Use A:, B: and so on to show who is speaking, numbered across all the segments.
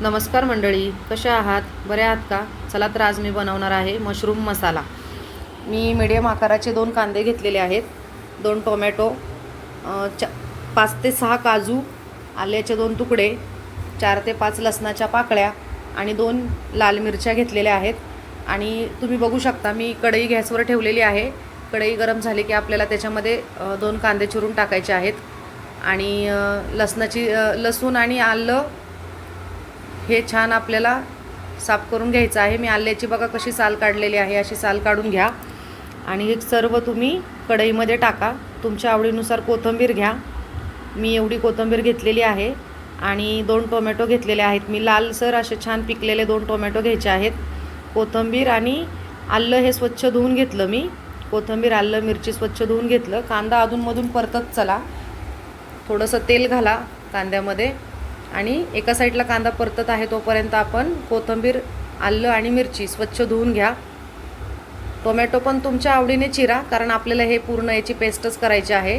A: नमस्कार मंडळी कशा आहात? बरे आहात का? चला तर आज मी बनवणार आहे मशरूम मसाला. मी मिडियम आकाराचे दोन कांदे घेतलेले आहेत. दोन टोमॅटो च पाच ते सहा काजू आल्याचे दोन तुकडे चार ते पाच लसणाच्या पाकळ्या आणि दोन लाल मिरच्या घेतलेल्या आहेत. आणि तुम्ही बघू शकता मी कढई गॅसवर ठेवलेली आहे. कढई गरम झाली की आपल्याला त्याच्यामध्ये दोन कांदे चिरून टाकायचे आहेत. आणि लसणाची लसूण आणि आलं हे छान आपल्याला साफ करून घ्यायचं आहे. मी आल्याची बघा कशी साल काढलेली आहे. अशी साल काढून घ्या. आणि हे सर्व तुम्ही कढईमध्ये टाका. तुमच्या आवडीनुसार कोथिंबीर घ्या. मी एवढी कोथिंबीर घेतलेली आहे. आणि दोन टोमॅटो घेतलेले आहेत. मी लालसर असे छान पिकलेले दोन टोमॅटो घ्यायचे आहेत. कोथिंबीर आणि आलं हे स्वच्छ धुवून घेतलं मी. कोथिंबीर आलं मिरची स्वच्छ धुवून घेतलं. कांदा अधूनमधून परतत चला. थोडंसं तेल घाला कांद्यामध्ये. आणि एका साईडला कांदा परतत आहे तोपर्यंत आपण कोथिंबीर आलं आणि मिरची स्वच्छ धुवून घ्या. टोमॅटो पण तुमच्या आवडीने चिरा कारण आपल्याला हे पूर्ण याची पेस्टच करायची आहे.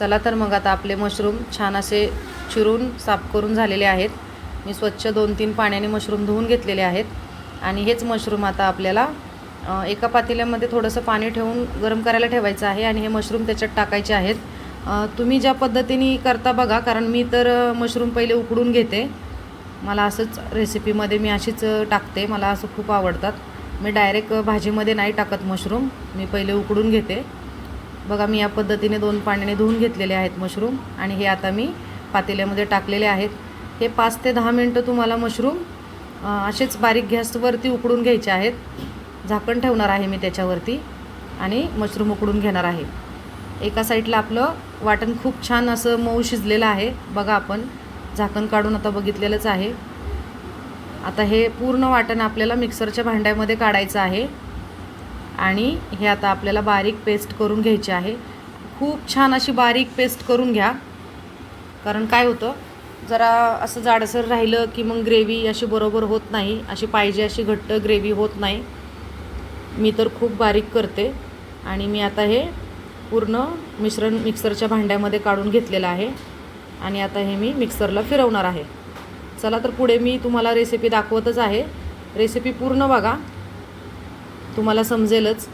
A: चला तर मग आता आपले मशरूम छान असे चिरून साफ करून झालेले आहेत. मी स्वच्छ दोन तीन पाण्याने मशरूम धुवून घेतलेले आहेत. आणि हेच मशरूम आता आपल्याला एका पातेल्यामध्ये थोडंसं पाणी ठेवून गरम करायला ठेवायचं आहे आणि हे मशरूम त्याच्यात टाकायचे आहेत. तुम्ही ज्या पद्धतीने करता बघा कारण मी तर मशरूम पहिले उकडून घेते. मला असंच रेसिपीमध्ये मी अशीच टाकते. मला असं खूप आवडतात. मी डायरेक्ट भाजीमध्ये नाही टाकत मशरूम. मी पहिले उकडून घेते. बघा मी या पद्धतीने दोन पाण्याने धुवून घेतलेले आहेत मशरूम आणि हे आता मी पातेल्यामध्ये टाकलेले आहेत. हे पाच ते दहा मिनटं तुम्हाला मशरूम असेच बारीक गॅसवरती उकडून घ्यायचे आहेत. झाकण ठेवणार आहे मी त्याच्यावरती आणि मशरूम उकडून घेणार आहे. एका साईडला आपलं वाटण खूप छान असं मऊ शिजलेलं आहे. बघा आपण झाकण काढून आता बघितलेलंच आहे. आता हे पूर्ण वाटण आपल्याला मिक्सरच्या भांड्यामध्ये काढायचं आहे. आणि हे आता आपल्याला बारीक पेस्ट करून घ्यायची आहे. खूप छान अशी बारीक पेस्ट करून घ्या. कारण काय होतं जरा असं जाडसर राहिलं की मग ग्रेव्ही अशी बरोबर होत नाही. अशी पाहिजे अशी घट्ट ग्रेव्ही होत नाही. मी तर खूप बारीक करते. आणि मी आता हे पूर्ण मिश्रण मिक्सरच्या भांड्यामध्ये काढून घेतलेलं आहे. आणि आता हे मी मिक्सरला फिरवणार आहे. चला तर पुढे मी तुम्हाला रेसिपी दाखवतच आहे. रेसिपी पूर्ण बघा. तुम्हाला समजेलच.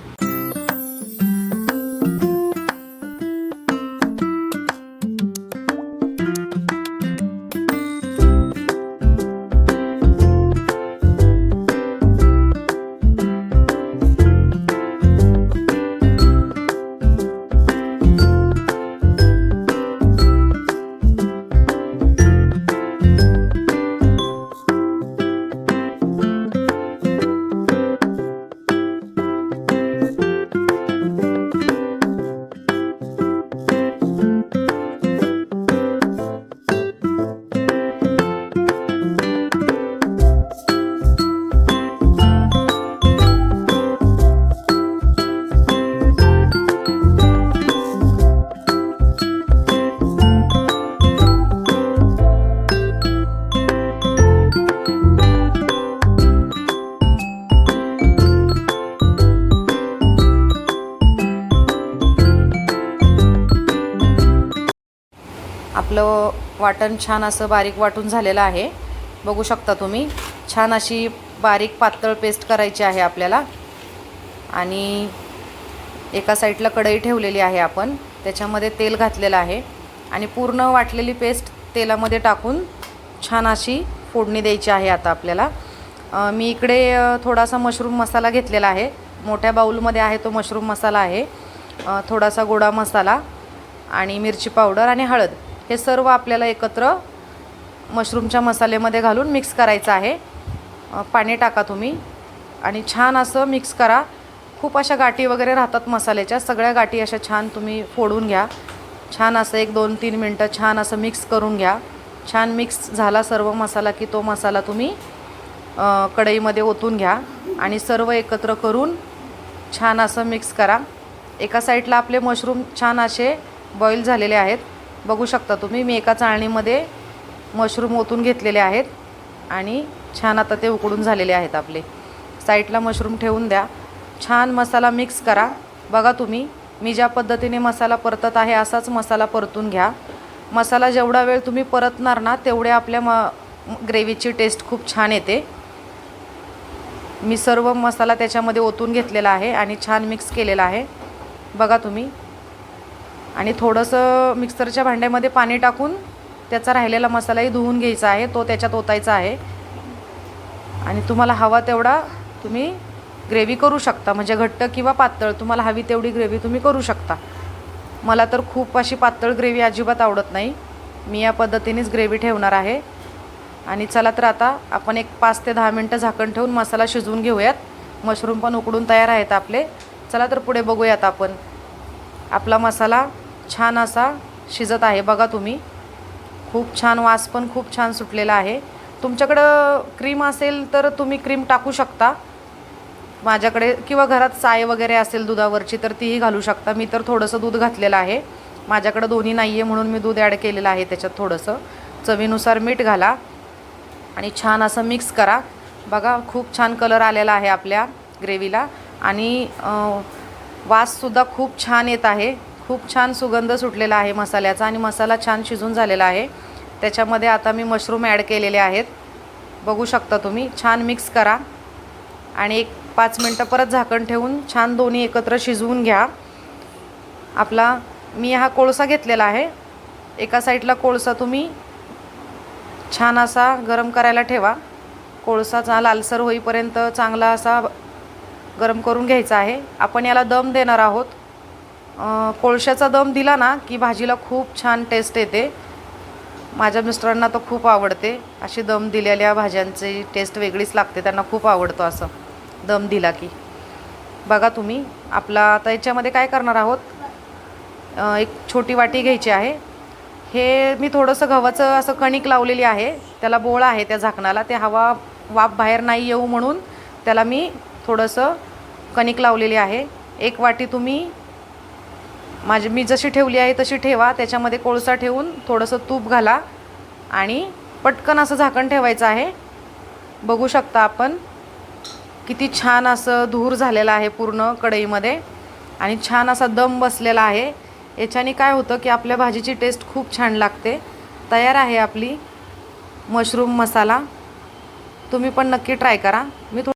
A: आपलं वाटण छान असं बारीक वाटून झालेलं आहे. बघू शकता तुम्ही. छान अशी बारीक पातळ पेस्ट करायची आहे आपल्याला. आणि एका साईडला कढई ठेवलेली आहे आपण. त्याच्यामध्ये तेल घातलेलं आहे. आणि पूर्ण वाटलेली पेस्ट तेलामध्ये टाकून छान अशी फोडणी द्यायची आहे आता आपल्याला. मी इकडे थोडासा मशरूम मसाला घेतलेला आहे. मोठ्या बाऊलमध्ये आहे तो मशरूम मसाला आहे. थोडासा गोडा मसाला आणि मिरची पावडर आणि हळद. हे सर्व आपल्याला एकत्र मशरूमच्या मसाल्यामध्ये घालून मिक्स करायचं आहे. पाणी टाका तुम्ही. आणि छान असं मिक्स करा. खूप अशा गाठी वगैरे राहतात मसाल्याच्या. सगळ्या गाठी अशा छान तुम्ही फोडून घ्या. छान असं एक दोन तीन मिनटं छान असं मिक्स करून घ्या. छान मिक्स झाला सर्व मसाला की तो मसाला तुम्ही कढईमध्ये ओतून घ्या. आणि सर्व एकत्र करून छान असं मिक्स करा. एका साईडला आपले मशरूम छान असे बॉईल झालेले आहेत. बघू शकता तुम्ही. मी एका चाळणीमध्ये मशरूम ओतून घेतलेले आहेत आणि छान आता ते उकडून झालेले आहेत आपले. साईडला मशरूम ठेवून द्या. छान मसाला मिक्स करा. बघा तुम्ही मी ज्या पद्धतीने मसाला परतत आहे असाच मसाला परतून घ्या. मसाला जेवढा वेळ तुम्ही परतणार ना तेवढे आपल्या म ग्रेव्हीची टेस्ट खूप छान येते. मी सर्व मसाला त्याच्यामध्ये ओतून घेतलेला आहे आणि छान मिक्स केलेला आहे. बघा तुम्ही आणि थोडंसं मिक्सरच्या भांड्यामध्ये पाणी टाकून त्याचा राहिलेला मसालाही धुवून घ्यायचा आहे. तो त्याच्यात ओतायचा आहे. आणि तुम्हाला हवा तेवढा तुम्ही ग्रेव्ही करू शकता. म्हणजे घट्ट किंवा पातळ तुम्हाला हवी तेवढी ग्रेव्ही तुम्ही करू शकता. मला तर खूप अशी पातळ ग्रेव्ही अजिबात आवडत नाही. मी या पद्धतीनेच ग्रेव्ही ठेवणार आहे. आणि चला तर आता आपण एक पाच ते दहा मिनटं झाकण ठेवून मसाला शिजवून घेऊयात. मशरूम पण उकडून तयार आहेत आपले. चला तर पुढे बघूयात आपण. आपला मसाला छान असा शिजत आहे. बघा तुम्ही. खूप छान वास पण खूप छान सुटलेला आहे. तुमच्याकडं क्रीम असेल तर तुम्ही क्रीम टाकू शकता. माझ्याकडे किंवा घरात साय वगैरे असेल दुधावरची तर तीही घालू शकता. मी तर थोडंसं दूध घातलेलं आहे. माझ्याकडं दोन्ही नाही आहे म्हणून मी दूध ॲड केलेलं आहे त्याच्यात थोडंसं. चवीनुसार मीठ घाला आणि छान असं मिक्स करा. बघा खूप छान कलर आलेला आहे आपल्या ग्रेव्हीला आणि वाससुद्धा खूप छान येत आहे. खूप छान सुगंध सुटलेला आहे मसाल्याचा आणि मसाला छान शिजून झालेला आहे. त्याच्यामध्ये आता मी मशरूम ॲड केलेले आहेत. बघू शकता तुम्ही छान मिक्स करा. आणि एक पाच मिनटं परत झाकण ठेवून छान दोन्ही एकत्र शिजवून घ्या. आपला मी हा कोळसा घेतलेला आहे. एका साईडला कोळसा तुम्ही छान असा गरम करायला ठेवा. कोळसाचा लालसर होईपर्यंत चांगला असा गरम करून घ्यायचा आहे. आपण याला दम देणार आहोत. कोळशाचा दम दिला ना की भाजीला खूप छान टेस्ट येते. माझ्या मिस्टरांना तो खूप आवडते. अशी दम दिलेल्या भाज्यांची टेस्ट वेगळीच लागते त्यांना खूप आवडतो असं. दम दिला की. बघा तुम्ही आपला आता याच्यामध्ये काय करणार आहोत? एक छोटी वाटी घ्यायची आहे. हे मी थोडंसं गव्हाचं असं कणिक लावलेली आहे. त्याला बोळ आहे त्या झाकणाला. ते हवा वाफ बाहेर नाही येऊ म्हणून त्याला मी थोडंसं कणिक लावलेली आहे. एक वाटी तुम्ही माझी मी जशी ठेवली आहे तशी ठेवा त्याच्यामध्ये कोळसा ठेवून थोडंसं तूप घाला आणि पटकन असं झाकण ठेवायचं आहे. बघू शकता आपण किती छान असं धूर झालेलं आहे पूर्ण कढईमध्ये आणि छान असा दम बसलेला आहे. याच्याने काय होतं की आपल्या भाजीची टेस्ट खूप छान लागते. तयार आहे आपली मशरूम मसाला. तुम्ही पण नक्की ट्राय करा. मी थो